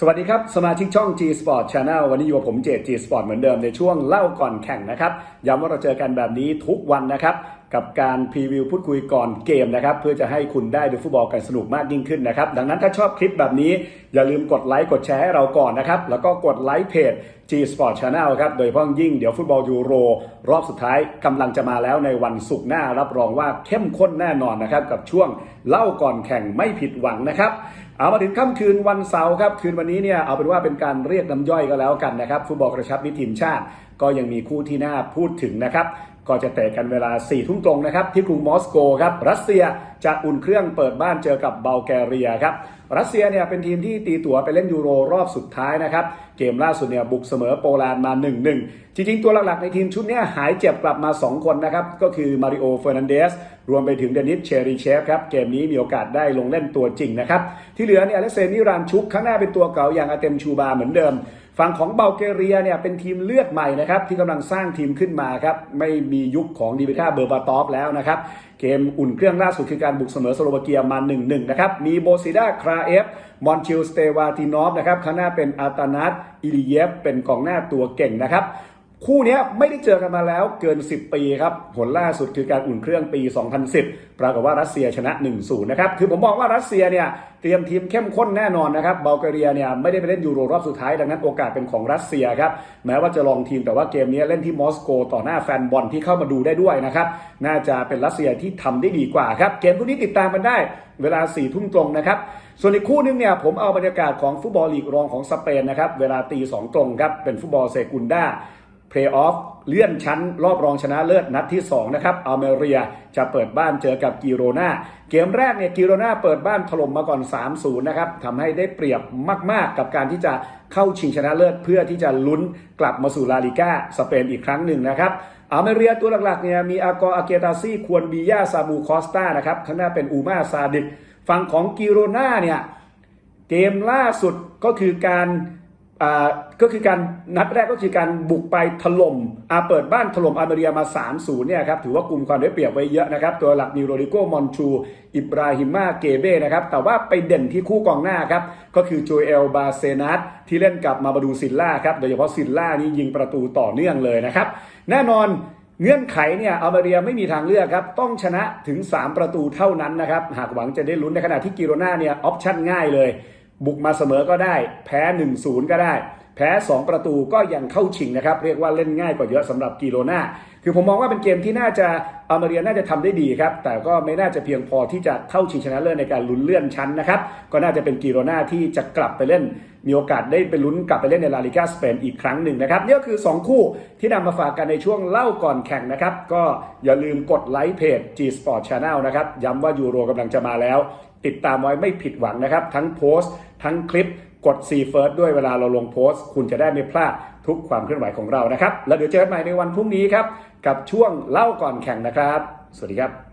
สวัสดีครับ สมาชิกช่อง G Sport Channel วันนี้อยู่กับผมเจ G Sport เหมือนเดิมในช่วงเล่าก่อนแข่งนะครับ ย้ำว่าเราเจอกันแบบนี้ทุกวันนะครับ กับการพรีวิวพูดคุยก่อนเกมนะครับ เพื่อจะให้คุณได้ดูฟุตบอลกันสนุกมากยิ่งขึ้นนะครับ ดังนั้นถ้าชอบคลิปแบบนี้ อย่าลืมกดไลค์กดแชร์ให้เราก่อนนะครับ แล้วก็กดไลค์เพจ G Sport Channel ครับ โดยเฉพาะยิ่งเดี๋ยวฟุตบอลยูโร รอบสุดท้ายกำลังจะมาแล้วในวันศุกร์หน้ารับรองว่าเข้มข้นแน่นอนนะครับ กับช่วงเล่าก่อนแข่งไม่ผิดหวังนะครับเอามาถึงค่ำคืนวันเสาร์ครับ คืนวันนี้เนี่ยเอาเป็นว่าเป็นการเรียกน้ำย่อยก็แล้วกันนะครับฟุตบอลกระชับมิตรทีมชาติ ก็ยังมีคู่ที่น่าพูดถึงนะครับ ก็จะเตะกันเวลา4ี่ทุ่มตรงนะครับที่กรุงมอสโกครับรัสเซียจะอุ่นเครื่องเปิดบ้านเจอกับเบลแกเรียครับรัสเซียเนี่ยเป็นทีมที่ตีตั๋วไปเล่นยูโรรอบสุดท้ายนะครับเกมล่าสุดเนี่ยบุกเสมอโปแลนด์มา 1-1 จริงๆ ตัวหลักๆในทีมชุดนี้หายเจ็บกลับมา 2 คนนะครับก็คือมาริโอเฟอร์นันเดสรวมไปถึงเดนิสเชริเชฟครับเกมนี้มีโอกาสได้ลงเล่นตัวจริงนะครับที่เหลือเนี่ยอเล็กเซนนิรานชุกข้างหน้าเป็นตัวเก่าอย่างอาเต็มชูบาเหมือนเดิม ฝั่งของเบลเกเรียเนี่ยเป็นทีมเลือดใหม่นะครับที่กำลังสร้างทีมขึ้นมาครับไม่มียุคของดีเบท่าเบอร์บาตอฟแล้วนะครับเกมอุ่นเครื่องล่าสุดคือการบุกเสมอสโลวาเกียมา1-1นะครับมีโบซิดาคราเอฟมอนชิลสเตวาตินอฟนะครับข้างหน้าเป็นอาตานัสอิลิเยฟเป็นกองหน้าตัวเก่งนะครับ คู่นี้ไม่ได้เจอกันมาแล้วเกิน 10 ปีครับ ผลล่าสุดคือการอุ่นเครื่องปี 2010 ปรากฏว่ารัสเซียชนะ 1-0 นะครับ คือผมมองว่ารัสเซียเนี่ยเตรียมทีมเข้มข้นแน่นอนนะครับเบลแกเรียเนี่ยไม่ได้ไปเล่นยูโรรอบสุดท้าย ดังนั้นโอกาสเป็นของรัสเซียครับ แม้ว่าจะลองทีมแต่ว่าเกมนี้เล่นที่มอสโกต่อหน้าแฟนบอลที่เข้ามาดูได้ด้วยนะครับ น่าจะเป็นรัสเซียที่ทำได้ดีกว่าครับ เกมคู่นี้ติดตามกันได้เวลา4ี่ทุ่มตรงนะครับ ส่วนอีกคู่นึงเนี่ยผมเอาบรรยากาศของฟุตบอลลีกรองของสเปนนะครับ เวลาตีสองตรงครับ เป็นฟุตบอลเซกุนดา เพลย์ออฟเลื่อนชั้น รอบรองชนะเลิศนัดที่ 2 นะครับอัลเมเรียจะเปิดบ้านเจอกับกิโรนาเกมแรกเนี่ยกิโรนาเปิดบ้านถล่มมาก่อน 3-0 นะครับทำให้ได้เปรียบมาก ๆ กับการที่จะเข้าชิงชนะเลิศเพื่อที่จะลุ้นกลับมาสู่ลาลิก้าสเปนอีกครั้งหนึ่งนะครับอัลเมเรียตัวหลักๆเนี่ยมีอากออาเกตาซี่ควรบียาซามูคอสตานะครับข้างหน้าเป็นอูมาซาดิกฝั่งของกิโรนาเนี่ยเกมล่าสุดก็คือการ ก็คือการนัดแรกก็คือการบุกไปถล่มอาเปิดบ้านถล่มอาร์เมเรียมา 3-0 เนี่ยครับถือว่ากลุ่มความได้เปรียบไว้เยอะนะครับ ตัวหลักนิโรดิโกมอนชู อิบราฮิมาเกเบ้นะครับ แต่ว่าไปเด่นที่คู่กองหน้าครับ ก็คือโจเอลบาเซนัสที่เล่นกับมาบาดูซิลล่าครับ โดยเฉพาะซิลล่านี่ยิงประตูต่อเนื่องเลยนะครับ แน่นอนเงื่อนไขเนี่ยอัลเมเรียไม่มีทางเลือกครับ ต้องชนะถึง 3 ประตูเท่านั้นนะครับ หากหวังจะได้ลุ้นในขณะที่กิโรนาเนี่ยออปชั่นง่ายเลย บุกมาเสมอก็ได้ แพ้ 1-0 ก็ได้ แพ้ 2 ประตูก็ยังเข้าชิงนะครับ เรียกว่าเล่นง่ายกว่าเยอะสำหรับกิโรนาคือผมมองว่าเป็นเกมที่น่าจะ อัลเมเรียน่าจะทำได้ดีครับ แต่ก็ไม่น่าจะเพียงพอที่จะเข้าชิงชนะเลิศในการลุ้นเลื่อนชั้นนะครับ ก็น่าจะเป็นกิโรนาที่จะกลับไปเล่น มีโอกาสได้ไปลุ้นกลับไปเล่นในลาลิกาสเปนอีกครั้งหนึ่งนะครับ นี่ก็คือ 2 คู่ที่นำมาฝากกันในช่วงเล่าก่อนแข่งนะครับ ก็อย่าลืมกดไลค์เพจ G Sport Channel นะครับ ย้ำว่ายูโรกำลังจะมาแล้ว ติดตามไว้ไม่ผิดหวังนะครับ ทั้งโพสต์ ทั้งคลิป กด See First ด้วยเวลาเราลงโพสต์ คุณจะได้ไม่พลาดทุกความเคลื่อนไหวของเรานะครับ แล้วเดี๋ยวเจอกันใหม่ในวันพรุ่งนี้ครับ กับช่วงเล่าก่อนแข่งนะครับ สวัสดีครับ